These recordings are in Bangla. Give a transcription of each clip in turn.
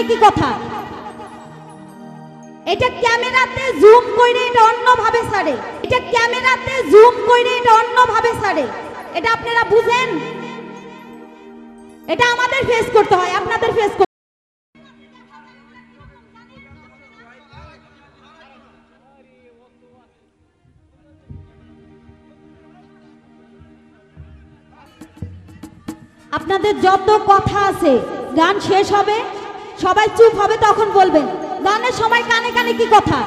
কানে কি কথা? এটা ক্যামেরাতে জুম করে এটা অন্যভাবে সারে। এটা ক্যামেরাতে জুম করে এটা অন্যভাবে সারে। এটা আপনারা বুঝেন? এটা আমাদের ফেস করতে হয়, আপনাদের ফেস আপনাদের যত কথা আছে, গান শেষ হবে। সবাই চুপ হবে তখন বলবেন। গানের সময় কানে কানে কি কথা?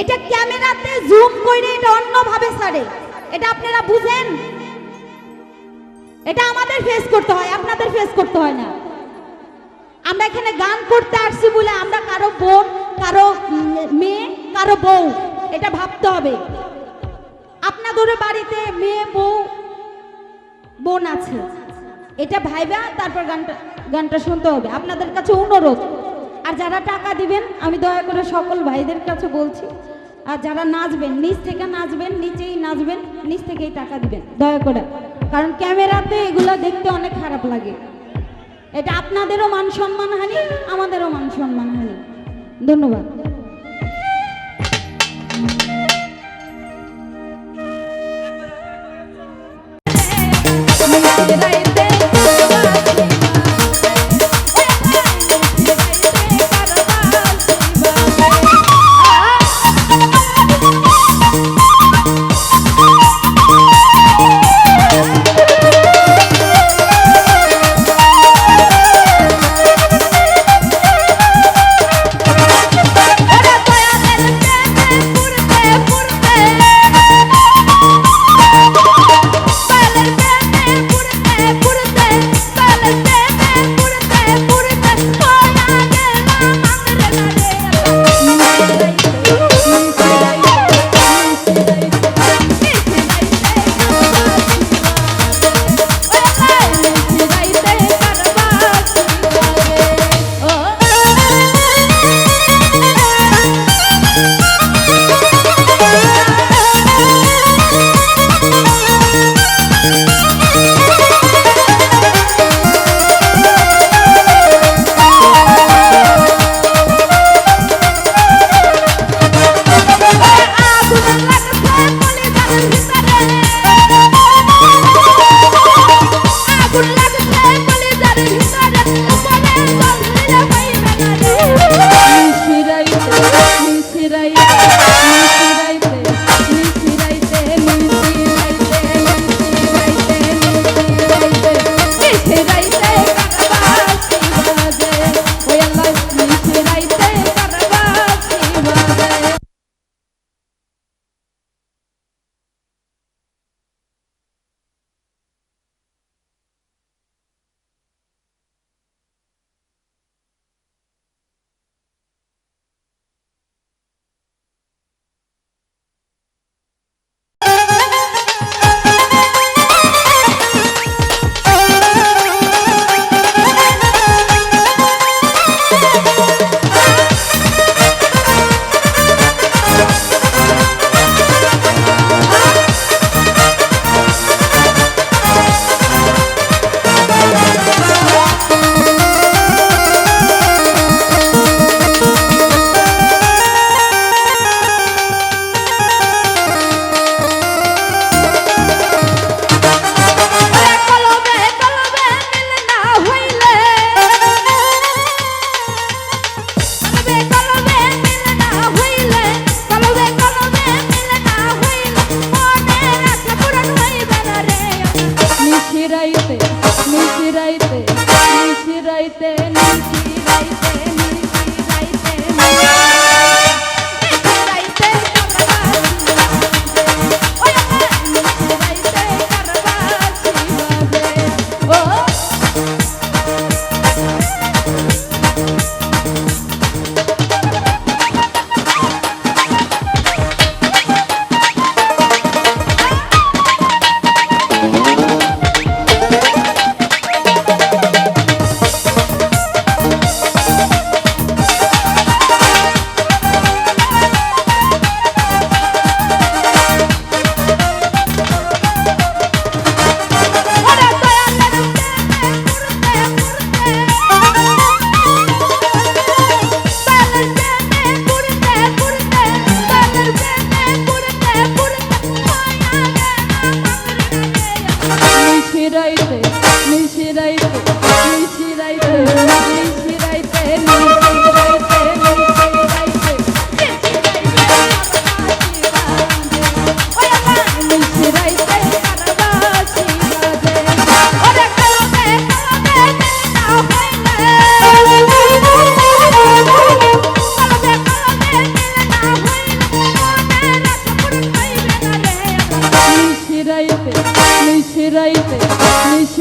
এটা ক্যামেরাতে জুম করে এটা অন্যভাবে সারে এটা আপনারা বুঝেন? এটা আমাদের ফেস করতে হয়, আপনাদের ফেস করতে হয় না। আমরা এখানে গান করতে আসছি বলে আমরা কারও বোন, কারও মেয়ে, কারও বউ, এটা ভাবতে হবে। আপনাদের বাড়িতে মেয়ে, বউ, বোন আছে। এটা ভাইবা, তারপর গানটা গানটা শুনতে হবে। আপনাদের কাছে অনুরোধ, আর যারা টাকা দিবেন, আমি দয়া করে সকল ভাইদের কাছে বলছি, আর যারা নাচবেন, নিচ থেকে নাচবেন, নিচেই নাচবেন, নিচ থেকেই টাকা দিবেন, দয়া করে। কারণ ক্যামেরাতে এগুলো দেখতে অনেক খারাপ লাগে। এটা আপনাদেরও মান সম্মান হানি, আমাদেরও মান সম্মান হানি। ধন্যবাদ। নিশিরাইতে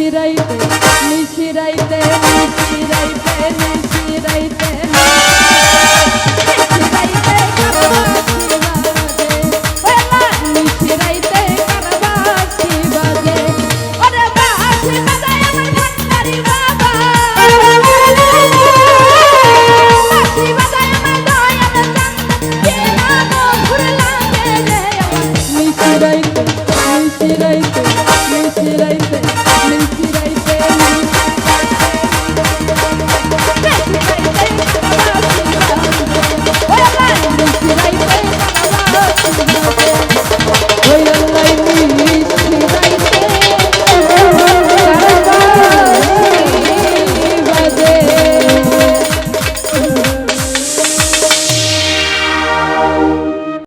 சிறையில்